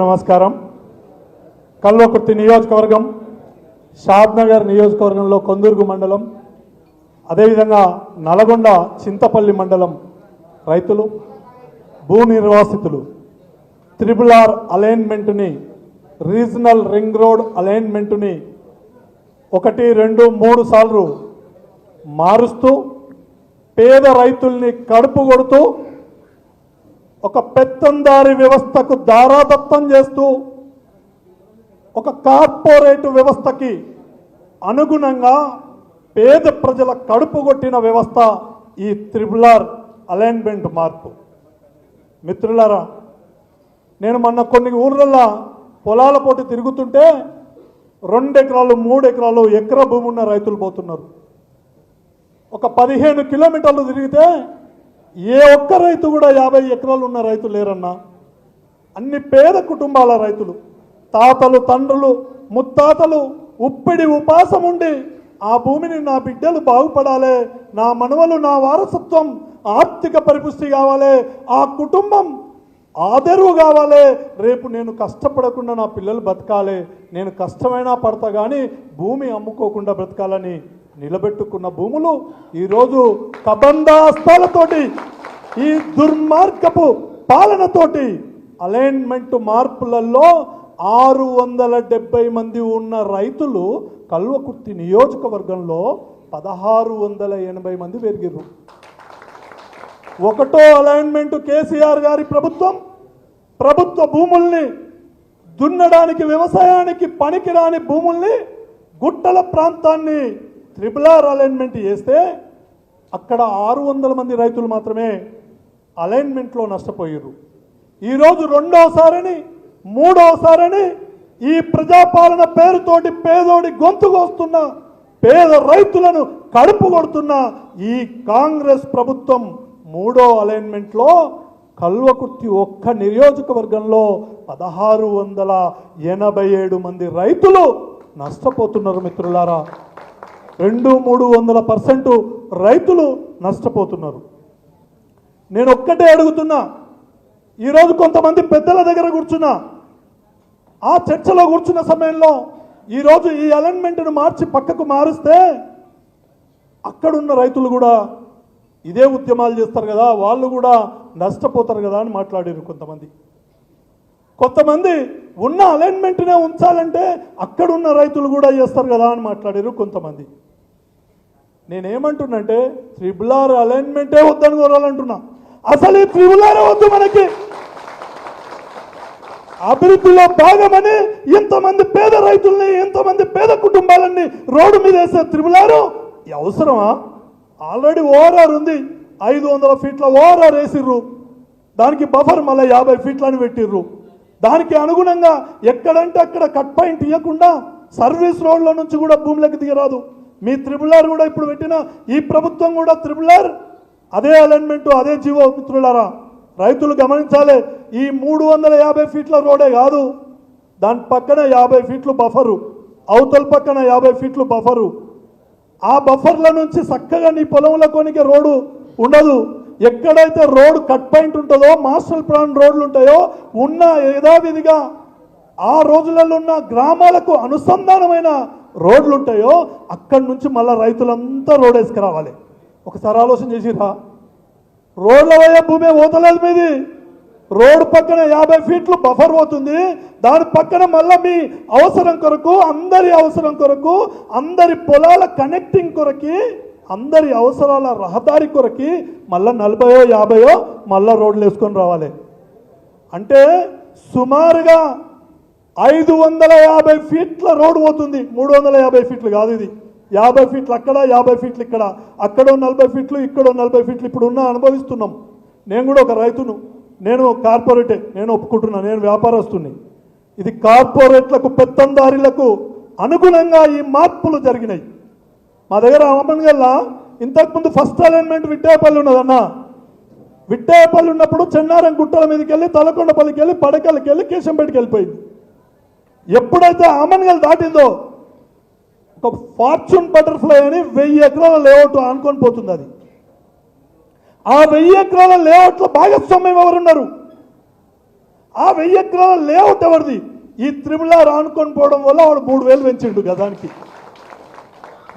నమస్కారం. కల్వకుర్తి నియోజకవర్గం షాద్నగర్ నియోజకవర్గంలో కొందుర్గు మండలం అదేవిధంగా నల్గొండ చింతపల్లి మండలం రైతులు భూ నిర్వాసితులు. త్రిబుల్ ఆర్ అలైన్మెంట్ని రీజనల్ రింగ్ రోడ్ అలైన్మెంట్ని ఒకటి రెండు మూడు సార్లు మారుస్తూ పేద రైతుల్ని కడుపు కొడుతూ ఒక పెత్తందారి వ్యవస్థకు దారాదత్తం చేస్తూ ఒక కార్పొరేట్ వ్యవస్థకి అనుగుణంగా పేద ప్రజల కడుపు కొట్టిన వ్యవస్థ ఈ త్రిబులార్ అలైన్మెంట్ మార్పు. మిత్రులారా నేను మొన్న కొన్ని ఊర్లలో పొలాల పోటీ తిరుగుతుంటే రెండు ఎకరాలు మూడు ఎకరాలు ఎకర భూమి ఉన్న రైతులు పోతున్నారు. ఒక పదిహేను కిలోమీటర్లు తిరిగితే ఏ ఒక్క రైతు కూడా యాభై ఎకరాలు ఉన్న రైతు లేరన్నా? అన్ని పేద కుటుంబాల రైతులు తాతలు తండ్రులు ముత్తాతలు ఉప్పిడి ఉపాసం ఉండి ఆ భూమిని నా బిడ్డలు బాగుపడాలి నా మనవలు నా వారసత్వం ఆర్థిక పరిపుష్టి కావాలి ఆ కుటుంబం ఆదరువు కావాలి రేపు నేను కష్టపడకుండా నా పిల్లలు బతకాలి నేను కష్టమైనా పడతా కానీ భూమి అమ్ముకోకుండా బ్రతకాలని నిలబెట్టుకున్న భూములు ఈరోజు కబంధాస్తాలతోటి ఈ దుర్మార్గపు పాలనతోటి అలైన్మెంట్ మార్పులలో ఆరు వందల డెబ్బై మంది ఉన్న రైతులు కల్వకుర్తి నియోజకవర్గంలో పదహారు వందల ఎనభై మంది పెరిగిర్రు. ఒకటో అలైన్మెంట్ కేసీఆర్ గారి ప్రభుత్వం ప్రభుత్వ భూముల్ని దున్నడానికి వ్యవసాయానికి పనికిరాని భూముల్ని గుట్టల ప్రాంతాన్ని త్రిబులార్ అలైన్మెంట్ చేస్తే అక్కడ ఆరు వందల మంది రైతులు మాత్రమే అలైన్మెంట్లో నష్టపోయారు ఈరోజు రెండోసారని మూడోసారని ఈ ప్రజాపాలన పేరుతోటి పేదోడి గొంతుకొస్తున్న పేద రైతులను కడుపు కొడుతున్న ఈ కాంగ్రెస్ ప్రభుత్వం మూడో అలైన్మెంట్లో కల్వకుర్తి ఒక్క నియోజకవర్గంలో పదహారు వందల ఎనభై ఏడు మంది రైతులు నష్టపోతున్నారు మిత్రులారా. రెండు మూడు వందల పర్సెంట్ రైతులు నష్టపోతున్నారు. నేను ఒక్కటే అడుగుతున్నా ఈరోజు కొంతమంది పెద్దల దగ్గర కూర్చున్నా ఆ చర్చలో కూర్చున్న సమయంలో ఈరోజు ఈ అలైన్మెంట్ను మార్చి పక్కకు మారుస్తే అక్కడున్న రైతులు కూడా ఇదే ఉద్యమాలు చేస్తారు కదా వాళ్ళు కూడా నష్టపోతారు కదా అని మాట్లాడారు కొంతమంది. కొంతమంది ఉన్న అలైన్మెంట్నే ఉంచాలంటే అక్కడున్న రైతులు కూడా చేస్తారు కదా అని మాట్లాడారు కొంతమంది. నేనేమంటున్నంటే త్రిబులార్ అలైన్మెంటే వద్దని కోరాలంటున్నా. అసలు ఈ త్రిబులారే వద్దు మనకి. అభివృద్ధిలో భాగమని ఇంతమంది పేద రైతుల్ని ఇంతమంది పేద కుటుంబాలన్నీ రోడ్డు మీద వేసే త్రిబులారు అవసరమా? ఆల్రెడీ ఓఆర్ఆర్ ఉంది. ఐదు వందల ఫీట్ల ఓఆర్ఆర్ వేసిర్రు. దానికి బఫర్ మళ్ళీ యాభై ఫీట్లని పెట్టిర్రు. దానికి అనుగుణంగా ఎక్కడంటే అక్కడ కట్ పాయింట్ ఇవ్వకుండా సర్వీస్ రోడ్ల నుంచి కూడా భూమిలోకి దిగరాదు. మీ త్రిబులార్ కూడా ఇప్పుడు పెట్టిన ఈ ప్రభుత్వం కూడా త్రిబులార్ అదే అలైన్మెంట్ అదే జీవో మిత్రులారా. రైతులు గమనించాలి ఈ మూడు వందల యాభై ఫీట్ల రోడే కాదు. దాని పక్కన యాభై ఫీట్లు బఫరు అవతల పక్కన యాభై ఫీట్లు బఫరు. ఆ బఫర్ల నుంచి చక్కగా నీ పొలంలో కొనికే రోడ్డు ఉండదు. ఎక్కడైతే రోడ్ కట్ పాయింట్ ఉంటుందో మాస్టర్ ప్లాన్ రోడ్లు ఉంటాయో ఉన్న యథావిధిగా ఆ రోజులలో ఉన్న గ్రామాలకు అనుసంధానమైన రోడ్లు ఉంటాయో అక్కడి నుంచి మళ్ళీ రైతులంతా రోడ్ వేసుకురావాలి. ఒకసారి ఆలోచన చేసిరా? రోడ్ల పోయే భూమి పోతలేదు మీది. రోడ్డు పక్కన యాభై ఫీట్లు బఫర్ పోతుంది. దాని పక్కన మళ్ళీ మీ అవసరం కొరకు అందరి అవసరం కొరకు అందరి పొలాల కనెక్టింగ్ కొరకి అందరి అవసరాల రహదారి కొరకి మళ్ళీ నలభయో యాభయో మళ్ళీ రోడ్లు వేసుకొని రావాలి. అంటే సుమారుగా ఐదు వందల యాభై ఫీట్ల రోడ్డు పోతుంది. మూడు వందల యాభై ఫీట్లు కాదు ఇది. యాభై ఫీట్లు అక్కడ యాభై ఫీట్లు ఇక్కడ. అక్కడో నలభై ఫీట్లు ఇక్కడో నలభై ఫీట్లు ఇప్పుడు ఉన్న అనుభవిస్తున్నాం. నేను కూడా ఒక రైతును. నేను కార్పొరేటే. నేను ఒప్పుకుంటున్నాను నేను వ్యాపారస్తుని. ఇది కార్పొరేట్లకు పెత్తందారులకు అనుగుణంగా ఈ మార్పులు జరిగినాయి. మా దగ్గర అమ్మన్గల్లా ఇంతకుముందు ఫస్ట్ అలైన్మెంట్ విట్టాయపల్లి ఉన్నదన్న విట్టాయపల్లి ఉన్నప్పుడు చెన్నారం గుట్టల మీదకి వెళ్ళి తలకొండపల్లికి వెళ్ళి పడకలకి వెళ్ళి కేశంపేటకి వెళ్ళిపోయింది. ఎప్పుడైతే ఆమన్గల్ దాటిందో ఒక ఫార్చ్యూన్ బటర్ఫ్లై అని వెయ్యి ఎకరాల లేఅవుట్ అనుకొని పోతుంది అది. ఆ వెయ్యి ఎకరాల లేఅవుట్లో భాగస్వామ్యం ఎవరున్నారు? ఆ వెయ్యి ఎకరాల లేఅవుట్ ఎవరిది? ఈ త్రిబుల్ ఆర్ పోవడం వల్ల వాడు మూడు వేలు పెంచిండు గదానికి.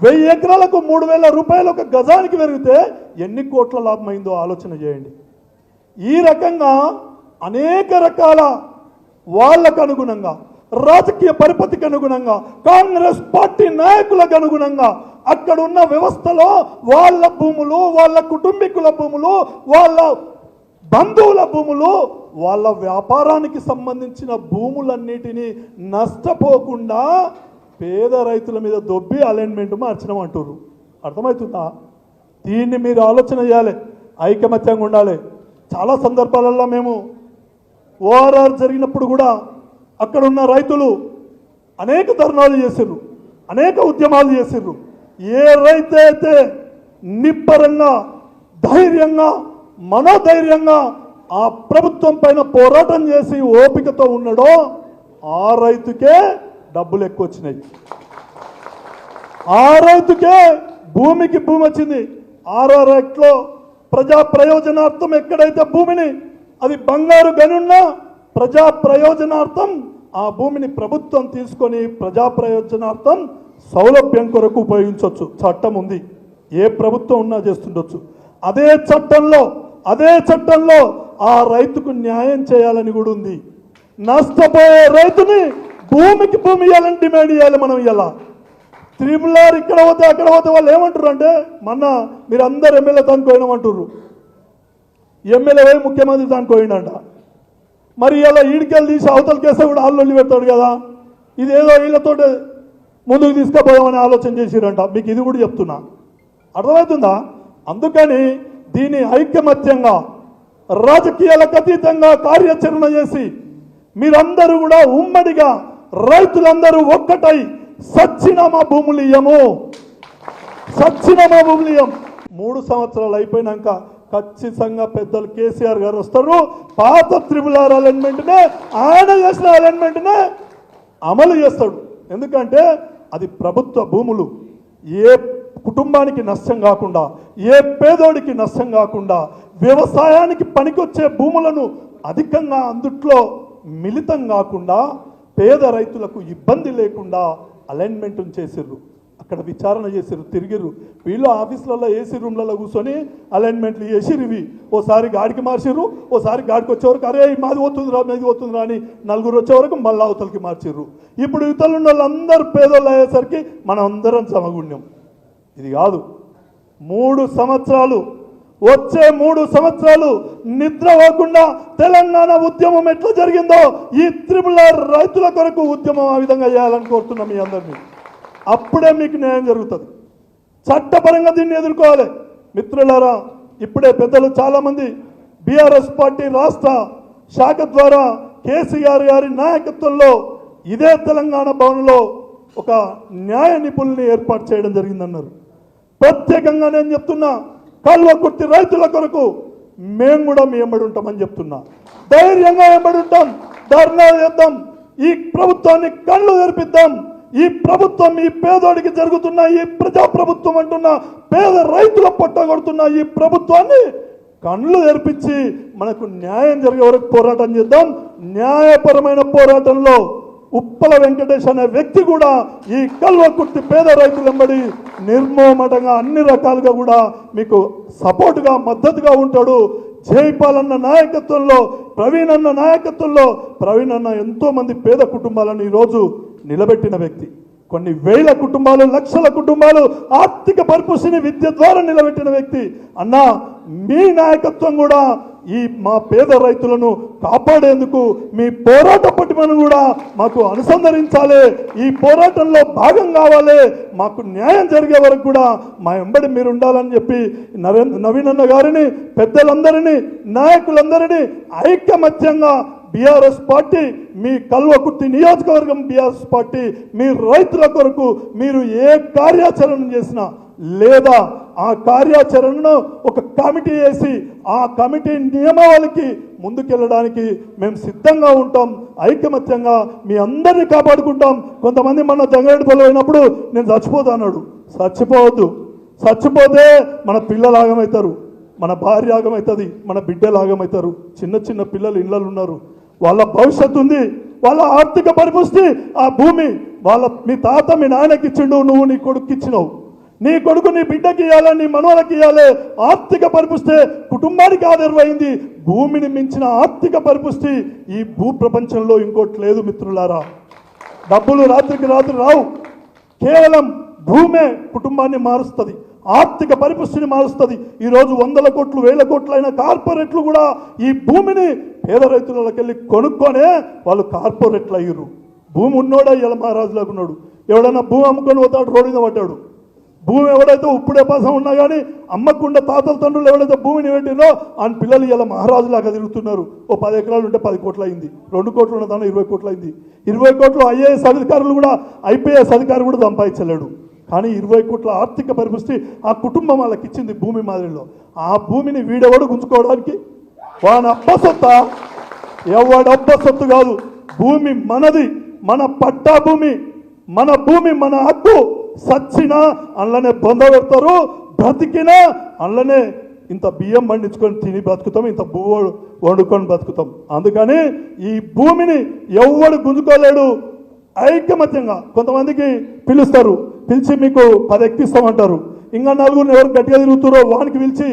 వెయ్యి ఎకరాలకు మూడు వేల రూపాయలు ఒక గజానికి పెరిగితే ఎన్ని కోట్ల లాభమైందో ఆలోచన చేయండి. ఈ రకంగా అనేక రకాల వాళ్ళకు అనుగుణంగా రాజకీయ పరిపతికి అనుగుణంగా కాంగ్రెస్ పార్టీ నాయకులకు అనుగుణంగా అక్కడ ఉన్న వ్యవస్థలో వాళ్ళ భూములు వాళ్ళ కుటుంబీకుల భూములు వాళ్ళ బంధువుల భూములు వాళ్ళ వ్యాపారానికి సంబంధించిన భూములన్నిటినీ నష్టపోకుండా పేద రైతుల మీద దొబ్బి అలైన్మెంట్ మార్చడం అంటారు అర్థమవుతుందా? దీన్ని మీరు ఆలోచన చేయాలి ఐకమత్యంగా ఉండాలి. చాలా సందర్భాలలో మేము ఓఆర్ఆర్ జరిగినప్పుడు కూడా అక్కడ ఉన్న రైతులు అనేక ధర్నాలు చేసిర్రు అనేక ఉద్యమాలు చేసిర్రు. ఏ రైతు అయితే నిబ్బరంగా ధైర్యంగా మనోధైర్యంగా ఆ ప్రభుత్వం పైన పోరాటం చేసి ఓపికతో ఉన్నాడో ఆ రైతుకే డబ్బులు ఎక్కువ వచ్చినాయి. ఆ రైతుకే భూమికి భూమి వచ్చింది. ఆరో రైట్లో ప్రజా ప్రయోజనార్థం ఎక్కడైతే భూమిని అది బంగారు గనున్నా ప్రజా ప్రయోజనార్థం ఆ భూమిని ప్రభుత్వం తీసుకొని ప్రజా ప్రయోజనార్థం సౌలభ్యం కొరకు ఉపయోగించవచ్చు చట్టం ఉంది. ఏ ప్రభుత్వం ఉన్నా చేస్తుండొచ్చు. అదే చట్టంలో అదే చట్టంలో ఆ రైతుకు న్యాయం చేయాలని కూడా ఉంది. నష్టపోయే రైతుని భూమికి భూమి ఇవ్వాలని డిమాండ్ చేయాలి మనం ఇలా త్రిపుల్ ఆర్ ఇక్కడ పోతే అక్కడ పోతే వాళ్ళు ఏమంటారు అంటే మొన్న మీరు అందరు ఎమ్మెల్యే దానికి పోయినామంటారు ఎమ్మెల్యే పోయి ముఖ్యమంత్రి దానికి పోయిండంట మరి ఇలా ఈడికెళ్ళి తీసి అవతలకేస్తే కూడా ఆళ్ళు పెడతాడు కదా? ఇదేదో వీళ్ళతో ముందుకు తీసుకుపోదామని ఆలోచన చేసిరంట. మీకు ఇది కూడా చెప్తున్నా. అర్థమవుతుందా? అందుకని దీని ఐకమత్యంగా రాజకీయాలకు అతీతంగా కార్యాచరణ చేసి మీరందరూ కూడా ఉమ్మడిగా రైతులందరూ ఒక్కటై సచ్చిన మా భూములు ఇయ్యము సచ్చిన మా భూములు ఇయ్యం మూడు సంవత్సరాలు అయిపోయినాక ఖచ్చితంగా పెద్దలు కేసీఆర్ గారు వస్తారు. పాత త్రిపుల్ ఆర్ అలైన్మెంట్నే ఆయన చేసిన అలైన్మెంట్నే అమలు చేస్తాడు. ఎందుకంటే అది ప్రభుత్వ భూములు. ఏ కుటుంబానికి నష్టం కాకుండా ఏ పేదోడికి నష్టం కాకుండా వ్యవసాయానికి పనికొచ్చే భూములను అధికంగా అందుట్లో మిళితం కాకుండా పేద రైతులకు ఇబ్బంది లేకుండా అలైన్మెంట్ చేసిర్రు. అక్కడ విచారణ చేసిర్రు తిరిగిర్రు. వీళ్ళు ఆఫీసులలో ఏసీ రూమ్లలో కూర్చొని అలైన్మెంట్లు చేసిరు ఇవి. ఓసారి గాడికి మార్చిర్రు ఓసారి గాడికి వచ్చే వరకు అరే మాది పోతుంది రా మీది పోతుంది రా అని నలుగురు వచ్చే వరకు అవతలకి మార్చిర్రు. ఇప్పుడు ఇతరులు ఉన్న వాళ్ళందరూ పేదోళ్ళు అయ్యేసరికి మనం అందరం సమగుణ్యం. ఇది కాదు. మూడు సంవత్సరాలు వచ్చే మూడు సంవత్సరాలు నిద్రపోకుండా తెలంగాణ ఉద్యమం ఎట్లా జరిగిందో ఈ త్రిపుల రైతుల కొరకు ఉద్యమం ఆ విధంగా చేయాలని కోరుతున్నాం మీ అందరినీ. అప్పుడే మీకు న్యాయం జరుగుతుంది. చట్టపరంగా దీన్ని ఎదుర్కోవాలి. మిత్రులారా ఇప్పుడే పెద్దలు చాలామంది బీఆర్ఎస్ పార్టీ రాష్ట్ర శాఖ ద్వారా కేసీఆర్ గారి నాయకత్వంలో ఇదే తెలంగాణ భవన్లో ఒక న్యాయ నిపుణుల్ని ఏర్పాటు చేయడం జరిగిందన్నారు. ప్రత్యేకంగా నేను చెప్తున్నా కల్వకుర్తి రైతుల కొరకు మేము కూడా మీ ఎంబడి ఉంటామని చెప్తున్నా. ధైర్యంగా ఎంబడి ఉంటాం. ధర్నా చేద్దాం. ఈ ప్రభుత్వాన్ని కళ్ళు తెరిపిద్దాం. ఈ ప్రభుత్వం ఈ పేదోడికి జరుగుతున్న ఈ ప్రజా ప్రభుత్వం అంటున్న పేద రైతుల పొట్టగొడుతున్న ఈ ప్రభుత్వాన్ని కళ్ళు తెరిపించి మనకు న్యాయం జరిగే వరకు పోరాటం చేద్దాం. న్యాయపరమైన పోరాటంలో ఉప్పల వెంకటేష్ అనే వ్యక్తి కూడా ఈ కల్వకుర్తి పేద రైతులెంబడి నిర్మోమటంగా అన్ని రకాలుగా కూడా మీకు సపోర్టుగా మద్దతుగా ఉంటాడు. జైపాల్ అన్న నాయకత్వంలో ప్రవీణ్ అన్న నాయకత్వంలో ప్రవీణ్ అన్న ఎంతోమంది పేద కుటుంబాలను ఈరోజు నిలబెట్టిన వ్యక్తి. కొన్ని వేల కుటుంబాలు లక్షల కుటుంబాలు ఆర్థిక పరిపుష్టిని విద్య ద్వారా నిలబెట్టిన వ్యక్తి. అన్న మీ నాయకత్వం కూడా ఈ మా పేద రైతులను కాపాడేందుకు మీ పోరాట పటిమను కూడా మాకు అనుసంధరించాలి ఈ పోరాటంలో భాగం కావాలి. మాకు న్యాయం జరిగే వరకు కూడా మా వెంబడి మీరు ఉండాలని చెప్పి నరేంద్ర నవీన్ అన్న గారిని పెద్దలందరినీ నాయకులందరినీ ఐకమత్యంగా బీఆర్ఎస్ పార్టీ మీ కల్వకుర్తి నియోజకవర్గం బీఆర్ఎస్ పార్టీ మీ రైతుల కొరకు మీరు ఏ కార్యాచరణ చేసినా లేదా ఆ కార్యాచరణను ఒక కమిటీ వేసి ఆ కమిటీ నియమావళికి ముందుకెళ్ళడానికి మేము సిద్ధంగా ఉంటాం ఐకమత్యంగా మీ అందరినీ కాపాడుకుంటాం. కొంతమంది మన జంగారెడ్డిపల్లి అయినప్పుడు నేను చచ్చిపోతా అన్నాడు. చచ్చిపోవద్దు. చచ్చిపోతే మన పిల్లలాగమవుతారు మన భార్య ఆగమవుతుంది మన బిడ్డలాగమవుతారు చిన్న చిన్న పిల్లలు ఇళ్ళలు ఉన్నారు. వాళ్ళ భవిష్యత్తు ఉంది. వాళ్ళ ఆర్థిక పరిపుష్టి ఆ భూమి. వాళ్ళ మీ తాత మీ నాయనకి ఇచ్చిండు నువ్వు నీ కొడుకు ఇచ్చినావు. నీ కొడుకు నీ బిడ్డకి ఇవ్వాలి నీ మనవలకి ఇవ్వాలి ఆర్థిక పరిపుష్టి కుటుంబానికి ఆధారమైంది భూమిని మించిన ఆర్థిక పరిపుష్టి ఈ భూ ప్రపంచంలో ఇంకోటి లేదు మిత్రులారా. డబ్బులు రాత్రికి రాత్రి రావు. కేవలం భూమే కుటుంబాన్ని మారుస్తుంది. ఆర్థిక పరిపుష్టిని మారుస్తుంది. ఈరోజు వందల కోట్లు వేల కోట్లైన కార్పొరేట్లు కూడా ఈ భూమిని పేద రైతులకి వెళ్ళి కొనుక్కొనే వాళ్ళు కార్పొరేట్లు అయ్యారు భూమి ఉన్నోడా ఇలా మహారాజులకు ఉన్నాడు ఎవడన్నా భూమి అమ్ముకొని పోతాడు రోడ్డు మీద పట్టాడు భూమి ఎవడైతే ఉప్పుడే పాసం ఉన్నా కానీ అమ్మకుండా తాతల తండ్రులు ఎవడైతే భూమిని పెట్టినో ఆయన పిల్లలు ఇలా మహారాజులాగా తిరుగుతున్నారు. ఓ పది ఎకరాలు ఉంటే పది కోట్లు అయింది రెండు కోట్లు ఉన్న దాని ఇరవై కోట్లు అయింది ఇరవై కోట్లు ఐఏఎస్ అధికారులు కూడా ఐపీఎస్ అధికారులు కూడా సంపాదించలేడు. కానీ ఇరవై కోట్ల ఆర్థిక పరిపుష్టి ఆ కుటుంబం వాళ్ళకి ఇచ్చింది భూమి మాదిరిలో. ఆ భూమిని వీడెవడు గుంజుకోవడానికి? వాని అబ్బ సొత్తా. ఎవడబ్బ సొత్తు కాదు. భూమి మనది. మన పట్టా భూమి. మన భూమి మన హక్కు. సచ్చినా అందులోనే బొంద పెడతారు బ్రతికినా అందులోనే ఇంత బియ్యం పండించుకొని తిని బతుకుతాం ఇంత భూ వండుకొని బతుకుతాం. అందుకని ఈ భూమిని ఎవ్వడు గుంజుకోలేడు ఐకమత్యంగా. కొంతమందికి పిలుస్తారు పిలిచి మీకు పది ఎక్కిస్తామంటారు ఇంకా నలుగురిని ఎవరు గట్టిగా తిరుగుతారో వానికి పిలిచి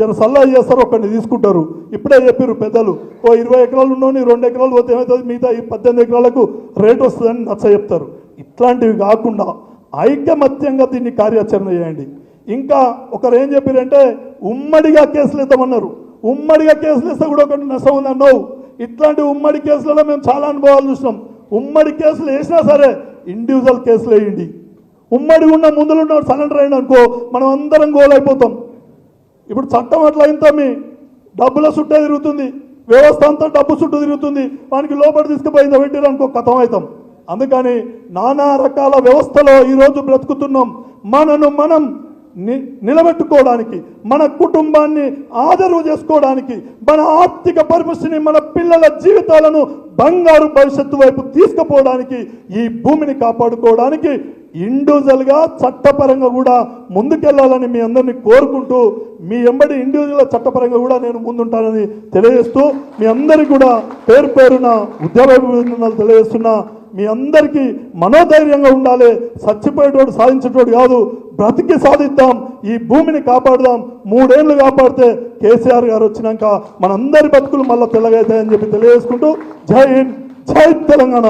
జర సల్లా చేస్తారు ఒకరిని తీసుకుంటారు. ఇప్పుడే చెప్పారు పెద్దలు ఓ ఇరవై ఎకరాలు ఉన్నోని రెండు ఎకరాలు పోతే ఏమవుతుంది? మిగతా ఈ పద్దెనిమిది ఎకరాలకు రేట్ వస్తుందని నచ్చ చెప్తారు. ఇట్లాంటివి కాకుండా ఐకమత్యంగా దీన్ని కార్యాచరణ చేయండి. ఇంకా ఒకరు ఏం చెప్పారంటే ఉమ్మడిగా కేసులు ఇద్దామన్నారు ఉమ్మడిగా కేసులు ఇస్తే కూడా ఒకటి నష్టం ఉందన్నావు. ఇట్లాంటి ఉమ్మడి కేసులలో మేము చాలా అనుభవాలు చూసినాం. ఉమ్మడి కేసులు వేసినా సరే ఇండివిజువల్ కేసులు వేయండి. ఉమ్మడి ఉన్న ముందులున్న సరెండర్ అయింది అనుకో మనం అందరం గోలైపోతాం ఇప్పుడు చట్టం అట్లా ఇంత మీ డబ్బుల చుట్టే తిరుగుతుంది. వ్యవస్థ అంతా డబ్బు చుట్టూ తిరుగుతుంది. వానికి లోపల తీసుకుపోయిందా. పెట్టారు అనుకో కథం అవుతాం. అందుకని నానా రకాల వ్యవస్థలో ఈరోజు బ్రతుకుతున్నాం. మనను మనం ని- నిలబెట్టుకోవడానికి మన కుటుంబాన్ని ఆదరవు చేసుకోవడానికి మన ఆర్థిక పరిమితిని మన పిల్లల జీవితాలను బంగారు భవిష్యత్తు వైపు తీసుకుపోవడానికి ఈ భూమిని కాపాడుకోవడానికి ఇండివిజువల్గా చట్టపరంగా కూడా ముందుకెళ్ళాలని మీ అందరినీ కోరుకుంటూ మీ ఎంబడి ఇండివిజువల్ చట్టపరంగా కూడా నేను ముందుంటానని తెలియజేస్తూ మీ అందరికీ కూడా పేరు పేరున ఉద్యోగ తెలియజేస్తున్నా. మీ అందరికీ మనోధైర్యంగా ఉండాలి. చచ్చిపోయేటోడు సాధించేటోడు కాదు. బ్రతికి సాధిద్దాం. ఈ భూమిని కాపాడుదాం. మూడేళ్ళు కాపాడితే కేసీఆర్ గారు వచ్చినాక మనందరి బతుకులు మళ్ళీ తెల్లగైతాయని చెప్పి తెలియజేసుకుంటూ జై హింద్ జై తెలంగాణ.